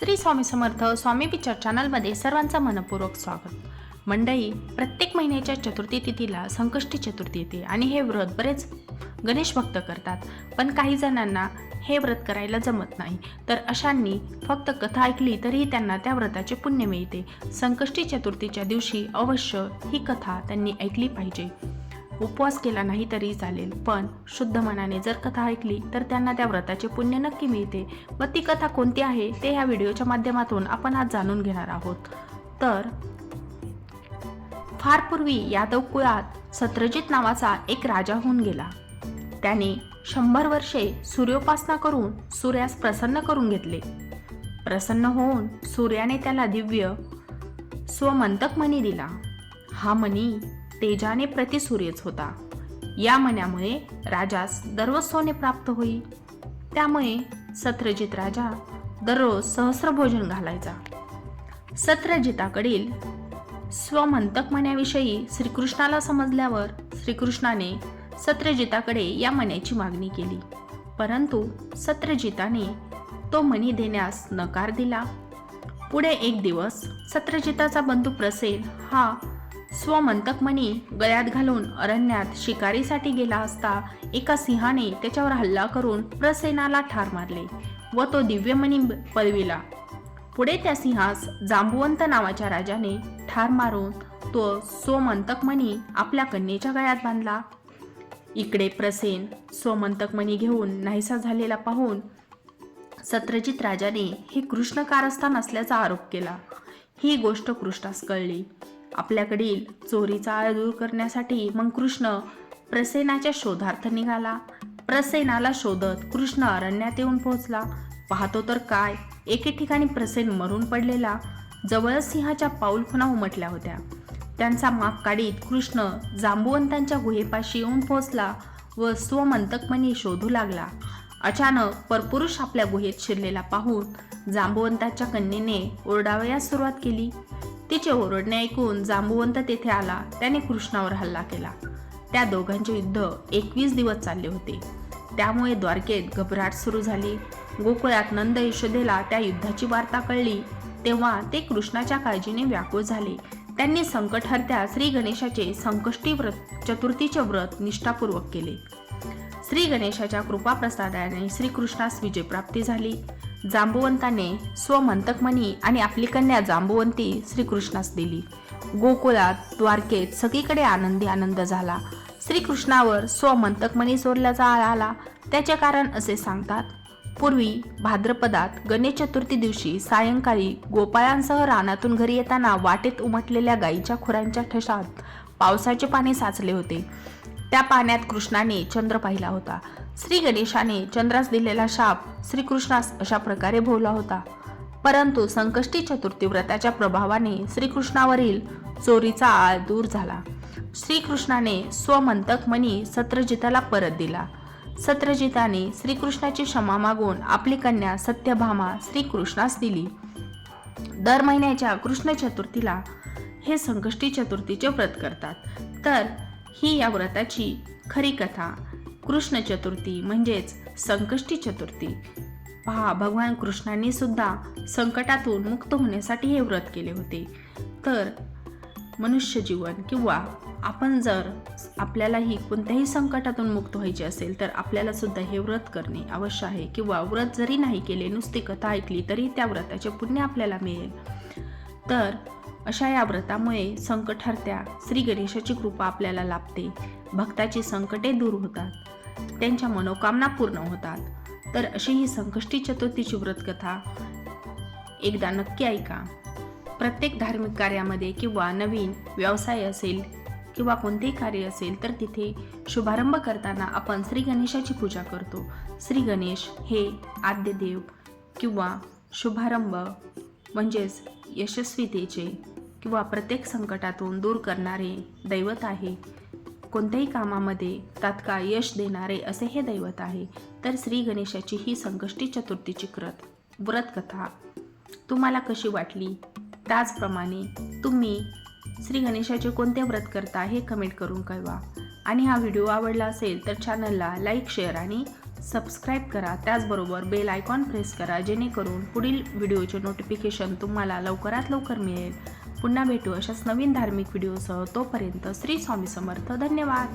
Shri Swami Samarth Swami picture चॅनलमध्ये सर्वांचं मनपूर्वक स्वागत. मंडळी प्रत्येक महिन्याच्या चतुर्थी तिथीला संकष्टी चतुर्थी येते आणि हे व्रत बरेच गणेश भक्त करतात. पण काही जणांना हे व्रत करायला जमत नाही. तर अशांनी फक्त कथा ऐकली तरीही त्यांना त्या व्रताचे पुण्य मिळते. संकष्टी चतुर्थीच्या दिवशी अवश्य ही कथा त्यांनी ऐकली पाहिजे. उपवास केला नाही तरी चालेल. पण शुद्ध मनाने जर कथा ऐकली तर त्यांना त्या व्रताचे पुण्य नक्की मिळते व ती कथा कोणती आहे ते ह्या व्हिडिओच्या माध्यमातून आपण आज जाणून घेणार आहोत. तर फार पूर्वी यादव कुळात सत्रजित नावाचा एक राजा होऊन गेला. त्याने शंभर वर्षे सूर्योपासना करून सूर्यास प्रसन्न करून घेतले. प्रसन्न होऊन सूर्याने त्याला दिव्य स्वमंतक मणी दिला. हा मणी तेजाने प्रतिसूर्यच होता. या मण्यामुळे राजास दररोज सोने प्राप्त होई. त्यामुळे सत्रजित राजा दररोज सहस्र भोजन घालायचा. सत्रजिताकडील स्वमंतक मण्याविषयी श्रीकृष्णाला समजल्यावर श्रीकृष्णाने सत्रजिताकडे या मण्याची मागणी केली. परंतु सत्रजिताने तो मणी देण्यास नकार दिला. पुढे एक दिवस सत्रजिताचा बंधू प्रसेन हा स्वमंतक मणी गळ्यात घालून अरण्यात शिकारीसाठी गेला असता एका सिंहाने त्याच्यावर हल्ला करून प्रसेनाला ठार मारले व तो दिव्यमणी पळविला पुढे त्या सिंहास जांबुवंत नावाच्या राजाने ठार मारून तो स्वमंतकमणी आपल्या कन्येच्या गळ्यात बांधला. इकडे प्रसेन स्वमंतकमणी घेऊन नाहीसा झालेला पाहून सत्रजित राजाने हे कृष्ण कारस्थान असल्याचा आरोप केला. ही गोष्ट कृष्णास कळली. आपल्याकडील चोरीचा आळ दूर करण्यासाठी मग कृष्ण प्रसेनाच्या शोधार्थ निघाला. प्रसेनाला शोधत कृष्ण अरण्यात येऊन पोहोचला. पाहतो तर काय एके ठिकाणी प्रसेन मरून पडलेला. जवळच सिंहाच्या पाऊलखुणा उमटल्या होत्या. त्यांचा माग काढीत कृष्ण जांबुवंतांच्या गुहेपाशी येऊन पोहोचला व स्वमंतकमणी शोधू लागला. अचानक परपुरुष आपल्या गुहेत शिरलेला पाहून जांबुवंताच्या कन्येने ओरडावयास सुरुवात केली. तिचे ओरडणे ऐकून जांबुवंत तेथे आला. त्याने कृष्णावर हल्ला केला. त्या दोघांचे युद्ध एकवीस दिवस चालले होते. त्यामुळे द्वारकेत घबराट सुरू झाली. गोकुळात नंद यशोदेला त्या युद्धाची वार्ता कळली. तेव्हा ते कृष्णाच्या काळजीने व्याकुळ झाले. त्यांनी संकट हरत्या श्री गणेशाचे संकष्टी व्रत चतुर्थीचे व्रत निष्ठापूर्वक केले. श्री गणेशाच्या कृपाप्रसादाने श्रीकृष्णास विजयप्राप्ती झाली. जांबुवंताने स्वमंतकमणी आणि आपली कन्या जांबुवंती श्रीकृष्णास दिली. गोकुळात द्वारकेत सगळीकडे आनंदी आनंद झाला. श्रीकृष्णावर स्वमंतकमणी सोडल्याचा आळ आला त्याचे कारण असे सांगतात. पूर्वी भाद्रपदात गणेश चतुर्थी दिवशी सायंकाळी गोपाळांसह रानातून घरी येताना वाटेत उमटलेल्या गायीच्या खुरांच्या ठशात पावसाचे पाणी साचले होते. त्या पाण्यात कृष्णाने चंद्र पाहिला होता. श्री गणेशाने चंद्रास दिलेला शाप श्रीकृष्णास अशा प्रकारे भोवला होता. परंतु संकष्टी चतुर्थी व्रताच्या प्रभावाने श्रीकृष्णावरील चोरीचा आळ दूर झाला. श्रीकृष्णाने स्वमंतक मनी सत्रजिताला परत दिला. सत्रजिताने श्रीकृष्णाची क्षमा मागून आपली कन्या सत्यभामा श्रीकृष्णास दिली. दर महिन्याच्या कृष्ण चतुर्थीला हे संकष्टी चतुर्थीचे व्रत करतात. तर ही या व्रताची खरी कथा. कृष्ण चतुर्थी म्हणजेच संकष्टी चतुर्थी. पहा भगवान कृष्णांनी सुद्धा संकटातून मुक्त होण्यासाठी हे व्रत केले होते. तर मनुष्य जीवन किंवा आपण जर आपल्यालाही कोणत्याही संकटातून मुक्त व्हायचे असेल तर आपल्याला सुद्धा हे व्रत करणे अवश्य आहे. किंवा व्रत जरी नाही केले नुसती कथा ऐकली तरी त्या व्रताचे पुण्य आपल्याला मिळेल. तर अशा या व्रतामुळे संकट हरत्या श्री गणेशाची कृपा आपल्याला लाभते. भक्ताची संकटे दूर होतात. त्यांच्या मनोकामना पूर्ण होतात. तर अशी ही संकष्टी चतुर्थीची व्रतकथा एकदा नक्की ऐका. प्रत्येक धार्मिक कार्यामध्ये किंवा नवीन व्यवसाय असेल किंवा कोणतेही कार्य असेल तर तिथे शुभारंभ करताना आपण श्री गणेशाची पूजा करतो. श्री गणेश हे आद्यदेव किंवा शुभारंभ म्हणजेच यशस्वीतेचे किंवा प्रत्येक संकटातून दूर करणारे दैवत आहे. कोणत्याही कामामध्ये तात्काळ यश देणारे असे हे दैवत आहे. तर श्री गणेशाची ही संकष्टी चतुर्थीची व्रत व्रतकथा तुम्हाला कशी वाटली? त्याचप्रमाणे तुम्ही श्री गणेशाचे कोणते व्रत करता हे कमेंट करून कळवा. आणि हा व्हिडिओ आवडला असेल तर चॅनलला लाईक शेअर आणि सबस्क्राईब करा. त्याचबरोबर बेल आयकॉन प्रेस करा जेणेकरून पुढील व्हिडिओचे नोटिफिकेशन तुम्हाला लवकरात लवकर मिळेल. पुन्हा भेटू अशाच नवीन धार्मिक व्हिडिओसह तोपर्यंत श्री स्वामी समर्थ. धन्यवाद.